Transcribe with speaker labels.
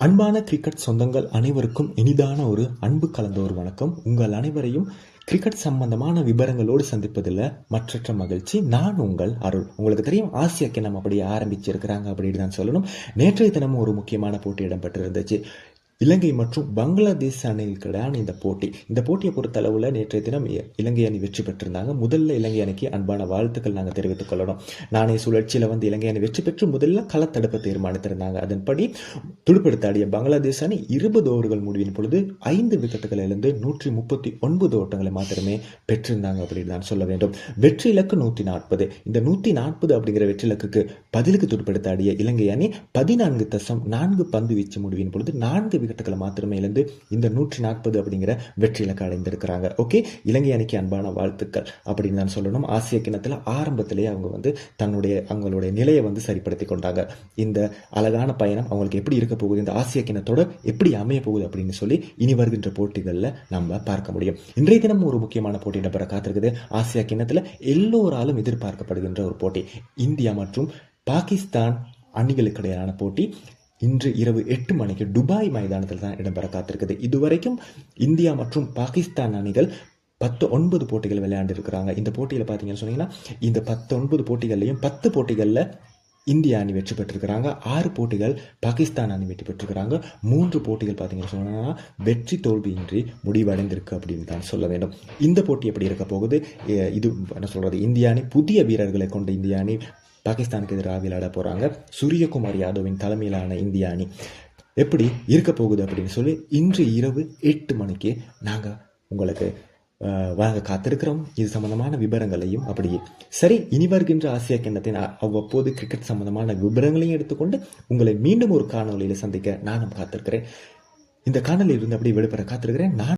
Speaker 1: அன்பான கிரிக்கெட் சொந்தங்கள் அனைவருக்கும் இனிதான ஒரு அன்பு கலந்த ஒரு வணக்கம். உங்கள் அனைவரையும் கிரிக்கெட் சம்பந்தமான விவரங்களோடு சந்திப்பதில் மற்றற்ற மகிழ்ச்சி. நான் உங்கள் அருள். உங்களுக்கு தெரியும் ஆசிய கிணம் அப்படி ஆரம்பிச்சிருக்கிறாங்க அப்படின்னு தான் சொல்லணும். நேற்றைய தினமும் ஒரு முக்கியமான போட்டி இடம்பெற்றிருந்துச்சு. இலங்கை மற்றும் பங்களாதேஷ் அணிகளுக்கிடையான இந்த போட்டி. இந்த போட்டியை பொறுத்தளவில் நேற்றைய தினம் இ- இலங்கை அணி வெற்றி பெற்றிருந்தாங்க. முதல்ல இலங்கை அணிக்கு அன்பான வாழ்த்துக்கள் நாங்கள் தெரிவித்துக் கொள்ளணும் நாணய சுழற்சியில் வந்து இலங்கை அணி வெற்றி பெற்று முதல்ல களத்தடுப்பை தீர்மானித்திருந்தாங்க. அதன்படி துடுப்பெடுத்தாடிய பங்களாதேஷ் அணி இருபது ஓவர்கள் முடிவின் பொழுது ஐந்து விக்கெட்டுகள் இருந்து நூற்றி முப்பத்தி ஒன்பது ஓட்டங்களை மாத்திரமே பெற்றிருந்தாங்க அப்படின்னு தான் சொல்ல வேண்டும். வெற்றி இலக்கு நூற்றி நாற்பது. இந்த நூற்றி நாற்பது அப்படிங்கிற வெற்றி இலக்குக்கு பதிலுக்கு துடுப்பெடுத்தாடிய இலங்கை அணி பதினான்கு தசம் நான்கு பந்து வீச்சு முடிவின் பொழுது நான்கு விக்கெட்டுகளை மாத்திரமே இழந்து இந்த நூற்றி நாற்பது அப்படிங்கிற வெற்றி இலக்கு அடைந்திருக்கிறாங்க ஓகே இலங்கை அணிக்கு அன்பான வாழ்த்துக்கள். அப்படின்னு தான் சொல்லணும். ஆசிய கிணத்துல ஆரம்பத்திலேயே அவங்க வந்து தன்னுடைய அவங்களுடைய நிலையை வந்து சரிப்படுத்தி கொண்டாங்க. இந்த அழகான பயணம் அவங்களுக்கு எப்படி இருக்க போகுது? இந்த ஆசிய கிணத்தோட எப்படி அமைய போகுது அப்படின்னு சொல்லி இனி வருகின்ற போட்டிகளில் நம்ம பார்க்க முடியும். இன்றைய தினம் ஒரு முக்கியமான போட்டி நபரை காத்திருக்குது. ஆசியா கிண்ணத்தில் எல்லோராலும் எதிர்பார்க்கப்படுகின்ற ஒரு போட்டி. இந்தியா மற்றும் பாகிஸ்தான் அணிகளுக்கிடையான போட்டி. இன்று இரவு எட்டு மணிக்கு துபாய் மைதானத்தில் தான் இடம்பெற காத்திருக்குது. இதுவரைக்கும் இந்தியா மற்றும் பாகிஸ்தான் அணிகள் பத்து ஒன்பது போட்டிகள் விளையாண்டிருக்கிறாங்க. இந்த போட்டியில் பார்த்தீங்கன்னு சொன்னீங்கன்னா இந்த பத்து ஒன்பது போட்டிகள்லையும் பத்து போட்டிகளில் இந்தியா அணி வெற்றி பெற்றிருக்கிறாங்க. ஆறு போட்டிகள் பாகிஸ்தான் அணி வெற்றி பெற்றிருக்கிறாங்க. மூன்று போட்டிகள் பார்த்தீங்கன்னு சொன்னால் வெற்றி தோல்வியின்றி முடிவடைந்திருக்கு அப்படின்னு தான் சொல்ல வேண்டும். இந்த போட்டி எப்படி இருக்க போகுது? இது என்ன சொல்கிறது இந்திய அணி புதிய வீரர்களை கொண்ட இந்திய அணி பாகிஸ்தானுக்கு எதிராக விளையாட போகிறாங்க சூரியகுமார் யாதவின் தலைமையிலான இந்திய அணி எப்படி இருக்க போகுது அப்படின்னு சொல்லி இன்று இரவு எட்டு மணிக்கு நாங்கள் உங்களுக்கு வாங்க வழங்க காத்திருக்கிறோம். இது சம்பந்தமான விவரங்களையும் அப்படியே. சரி இனி வருகின்ற ஆசிய கிண்ணத்தின் அவ்வப்போது கிரிக்கெட் சம்பந்தமான விவரங்களையும் எடுத்துக்கொண்டு உங்களை மீண்டும் ஒரு காணொலியில் சந்திக்க நானும் காத்திருக்கிறேன். இந்த காணொலியில் இருந்து அப்படியே விடுபெற காத்திருக்கிறேன். நான்